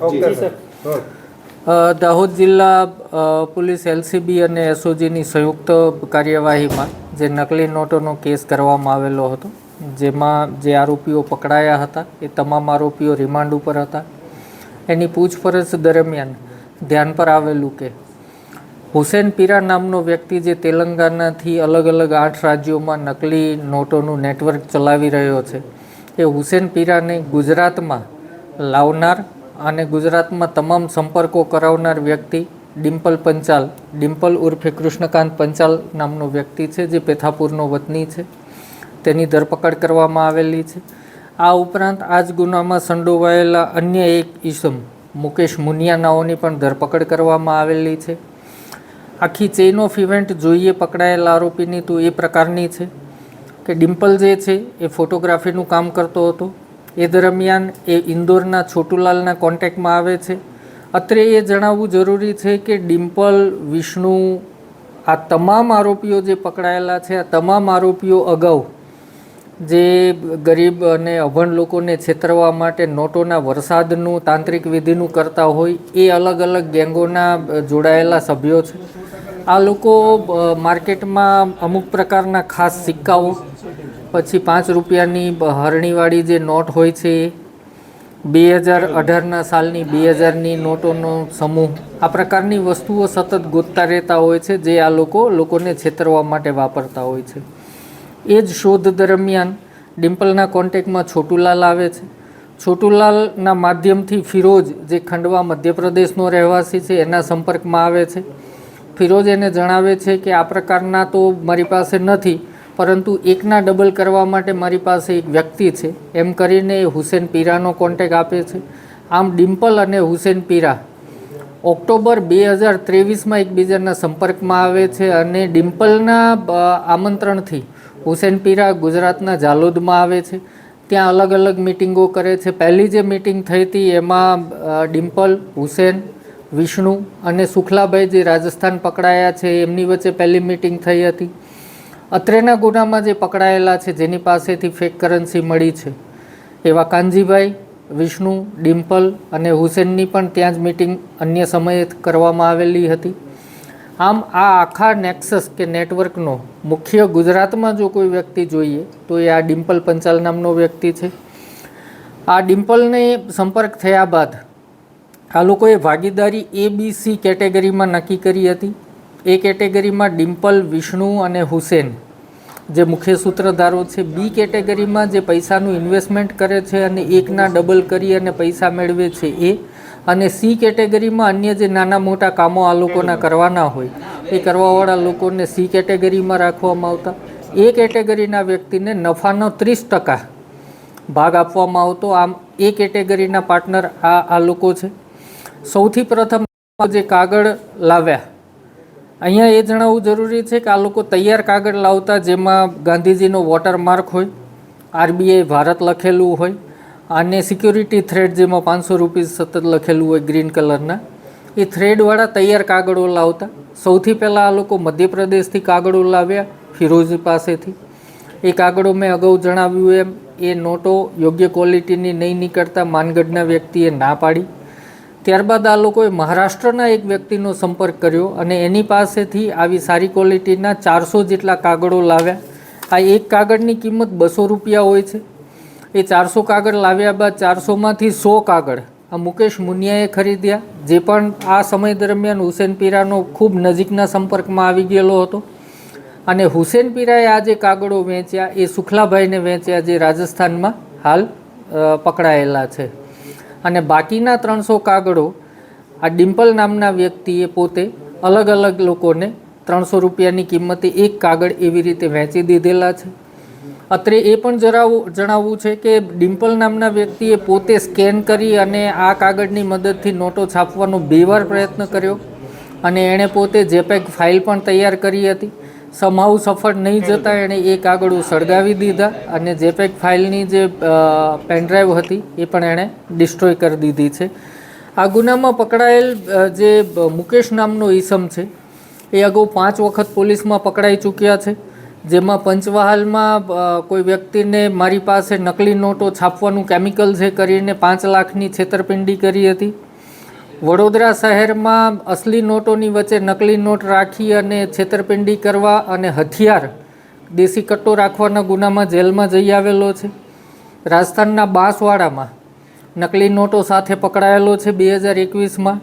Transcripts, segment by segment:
Okay sir. Dahod જિલ્લા police LCB અને એસઓજીની સંયુક્ત કાર્યવાહીમાં જે નકલી નોટોનો કેસ કરવામાં આવેલો હતો જેમાં જે આરોપીઓ પકડાયા હતા એ તમામ આરોપીઓ રિમાન્ડ ઉપર હતા. એની પૂછપરછ દરમિયાન ધ્યાન પર આવેલું કે હુસેન પીરા નામનો વ્યક્તિ જે તેલંગાનાથી અલગ અલગ આઠ રાજ્યોમાં નકલી નોટોનું નેટવર્ક ચલાવી રહ્યો છે એ હુસેન પીરાને ગુજરાતમાં લાવનાર અને ગુજરાતમાં તમામ સંપર્કો કરાવનાર વ્યક્તિ ડિમ્પલ પંચાલ, ડિમ્પલ ઉર્ફે કૃષ્ણકાંત પંચાલ નામનો વ્યક્તિ છે, જે પેથાપુરનો વતની છે. તેની ધરપકડ કરવામાં આવેલી છે. આ ઉપરાંત આ જ ગુનામાં સંડોવાયેલા અન્ય એક ઈસમ, મુકેશ મુનિયાનાઓની પણ ધરપકડ કરવામાં આવેલી છે. આખી ચેઇન ઓફ ઇવેન્ટ જોઈએ પકડાયેલા આરોપીની તો એ પ્રકારની છે કે ડિમ્પલ જે છે એ ફોટોગ્રાફીનું કામ કરતો હતો. એ દરમિયાન એ ઇન્દોરના છોટુલાલના કોન્ટેક્ટમાં આવે છે. અત્રે એ જણાવવું જરૂરી છે કે ડિમ્પલ, વિષ્ણુ, આ તમામ આરોપીઓ જે પકડાયેલા છે, આ તમામ આરોપીઓ અગાઉ જે ગરીબ અને અભણ લોકોને છેતરવા માટે નોટોના વરસાદનું, તાંત્રિક વિધિનું કરતા હોય, એ અલગ અલગ ગેંગોના જોડાયેલા સભ્યો છે. આ લોકો માર્કેટમાં અમુક પ્રકારના ખાસ સિક્કાઓ પછી પાંચ રૂપિયાની હરણીવાળી જે નોટ હોય છે, બે હજાર અઢારના સાલની બે હજારની નોટોનો સમૂહ, આ પ્રકારની વસ્તુઓ સતત ગોતતા રહેતા હોય છે, જે આ લોકો લોકોને છેતરવા માટે વાપરતા હોય છે. એ જ શોધ દરમિયાન ડિમ્પલના કોન્ટેક્ટમાં છોટુલાલ આવે છે. છોટુલાલના માધ્યમથી ફિરોજ, જે ખંડવા મધ્યપ્રદેશનો રહેવાસી છે, એના સંપર્કમાં આવે છે. ફિરોજ એને જણાવે છે કે આ પ્રકારના તો મારી પાસે નથી પરંતુ એકના ડબલ કરવા માટે મારી પાસે એક વ્યક્તિ છે. એમ કરીને એ હુસેન પીરાનો કોન્ટેક આપે છે. આમ ડિમ્પલ અને હુસેન પીરા ઓક્ટોબર બે હજાર ત્રેવીસમાં એકબીજાના સંપર્કમાં આવે છે અને ડિમ્પલના આમંત્રણથી હુસેન પીરા ગુજરાતના જાલોદમાં આવે છે. ત્યાં અલગ અલગ મિટિંગો કરે છે. પહેલી જે મિટિંગ થઈ હતી એમાં ડિમ્પલ, હુસેન, વિષ્ણુ અને સુખલાભાઈ જે રાજસ્થાન પકડાયા છે, એમની વચ્ચે પહેલી મિટિંગ થઈ હતી. અત્રેના ગુનામાં જે પકડાયેલા છે, જેની પાસેથી ફેક કરન્સી મળી છે. એવા કાનજીભાઈ, વિષ્ણુ, ડિમ્પલ અને હુસેનની પણ ત્યાં જ મિટિંગ અન્ય સમયે કરવામાં આવેલી હતી. આમ આ આખા નેક્સસ કે નેટવર્કનો મુખ્ય ગુજરાતમાં જો કોઈ વ્યક્તિ જોઈએ, તો એ આ ડિમ્પલ પંચાલ નામનો વ્યક્તિ છે. આ ડિમ્પલને સંપર્ક થયા બાદ આ લોકોએ ભાગીદારી એ બી સી કેટેગરીમાં નક્કી કરી હતી. એ કેટેગરીમાં ડિમ્પલ, વિષ્ણુ અને હુસેન. જે મુખ્ય સૂત્રધારો છે, બી કેટેગરીમાં જે પૈસાનું ઇન્વેસ્ટમેન્ટ કરે છે અને એકના ડબલ કરી અને પૈસા મેળવે છે એ. અને સી કેટેગરીમાં અન્ય જે નાના મોટા કામો આ લોકોના કરવાના હોય, એ કરવાવાળા લોકોને સી કેટેગરીમાં રાખવામાં આવતા. એ કેટેગરીના વ્યક્તિને નફાનો ત્રીસ ટકા ભાગ આપવામાં આવતો. આમ, એ કેટેગરીના પાર્ટનર આ આ લોકો છે. સૌથી પ્રથમ જે કાગળ લાવ્યા અહીંયા એ જણાવવું જરૂરી છે કે આ લોકો તૈયાર કાગળ લાવતા જેમાં ગાંધીજીનો વોટરમાર્ક હોય, આરબીઆઈ ભારત લખેલું હોય, અને સિક્યુરિટી થ્રેડ જેમાં પાંચસો રૂપીસ સતત લખેલું હોય ગ્રીન કલરના એ થ્રેડવાળા તૈયાર કાગળો લાવતા. સૌથી પહેલાં આ લોકો મધ્યપ્રદેશથી કાગળો લાવ્યા ફિરોઝી પાસેથી. એ કાગળો મેં અગાઉ જણાવ્યું એમ, એ નોટો યોગ્ય ક્વોલિટીની નહીં નીકળતા, માનગઢના વ્યક્તિએ ના પાડી. ત્યારબાદ આ લોકોએ મહારાષ્ટ્રના એક વ્યક્તિનો સંપર્ક કર્યો અને એની પાસેથી આવી સારી ક્વોલિટીના ચારસો જેટલા કાગળો લાવ્યા. આ એક કાગળની કિંમત બસો રૂપિયા હોય છે. એ ચારસો કાગળ લાવ્યા બાદ ચારસોમાંથી સો કાગળ આ મુકેશ મુનિયાએ ખરીદ્યા, જે પણ આ સમય દરમિયાન હુસેન પીરાનો ખૂબ નજીકના સંપર્કમાં આવી ગયેલો હતો. અને હુસેન પીરાએ આ જે કાગળો વેચ્યા, એ સુખલાભાઈને વેચ્યા, જે રાજસ્થાનમાં હાલ પકડાયેલા છે. અને બાકીના ત્રણસો કાગળો આ ડિમ્પલ નામના વ્યક્તિએ પોતે અલગ અલગ લોકોને ત્રણસો રૂપિયાની કિંમતે એક કાગળ એવી રીતે વહેંચી દીધેલા છે. અત્રે એ પણ જણાવવું જણાવવું છે કે ડિમ્પલ નામના વ્યક્તિએ પોતે સ્કેન કરી અને આ કાગળની મદદથી નોટો છાપવાનો બે વાર પ્રયત્ન કર્યો અને એણે પોતે જેપેક ફાઇલ પણ તૈયાર કરી હતી. સમાવ સફળ નહીં જતાં, એણે એ કાગળો સળગાવી દીધા અને જેપેક ફાઇલની જે પેનડ્રાઈવ હતી, એ પણ એણે ડિસ્ટ્રોય કરી દીધી છે. આ ગુનામાં પકડાયેલ જે મુકેશ નામનો ઈસમ છે, એ અગાઉ પાંચ વખત પોલીસમાં પકડાઈ ચૂક્યા છે, જેમાં પંચવહાલમાં કોઈ વ્યક્તિને મારી પાસે નકલી નોટો છાપવાનું કેમિકલ છે કરીને પાંચ લાખની છેતરપિંડી કરી હતી. વડોદરા શહેરમાં અસલી નોટોની વચ્ચે નકલી નોટ રાખી અને છેતરપિંડી કરવા અને હથિયાર દેશી કટ્ટો રાખવાના ગુનામાં જેલમાં જઈ આવેલો છે. રાજસ્થાનના બાંસવાડામાં નકલી નોટો સાથે પકડાયેલો છે બે હજાર એકવીસમાં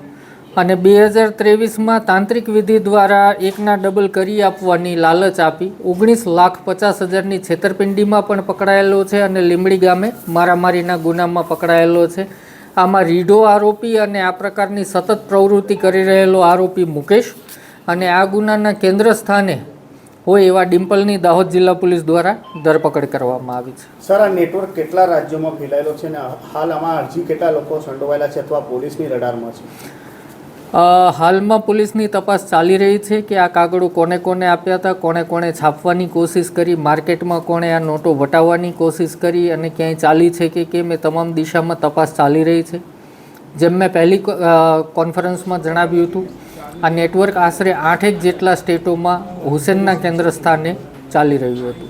અને બે હજાર ત્રેવીસમાં તાંત્રિક વિધિ દ્વારા એકના ડબલ કરી આપવાની લાલચ આપી. ઓગણીસ લાખ પચાસ હજારની છેતરપિંડીમાં પણ પકડાયેલો છે અને લીંબડી ગામે મારામારીના ગુનામાં પકડાયેલો છે. આમાં રીઢો આરોપી અને આ પ્રકારની સતત પ્રવૃત્તિ કરી રહેલો આરોપી મુકેશ અને આ ગુનાના કેન્દ્ર સ્થાને હોય એવા ડિમ્પલની દાહોદ જિલ્લા પોલીસ દ્વારા ધરપકડ કરવામાં આવી છે. સર, આ નેટવર્ક કેટલા રાજ્યોમાં ફેલાયેલો છે અને હાલ આમાં અરજી કેટલા લોકો સંડોવાયેલા છે અથવા પોલીસની રડારમાં છે? હાલમાં પોલીસની તપાસ ચાલી રહી છે કે આ કાગળો કોને કોને આપ્યા હતા, કોણે કોણે છાપવાની કોશિશ કરી, માર્કેટમાં કોણે આ નોટો વટાવવાની કોશિશ કરી અને ક્યાંય ચાલી છે કે કેમ, એ તમામ દિશામાં તપાસ ચાલી રહી છે. જેમ મેં પહેલી કોન્ફરન્સમાં જણાવ્યું હતું, આ નેટવર્ક આશરે આઠેક જેટલા સ્ટેટોમાં હુસેનના કેન્દ્ર સ્થાને ચાલી રહ્યું હતું.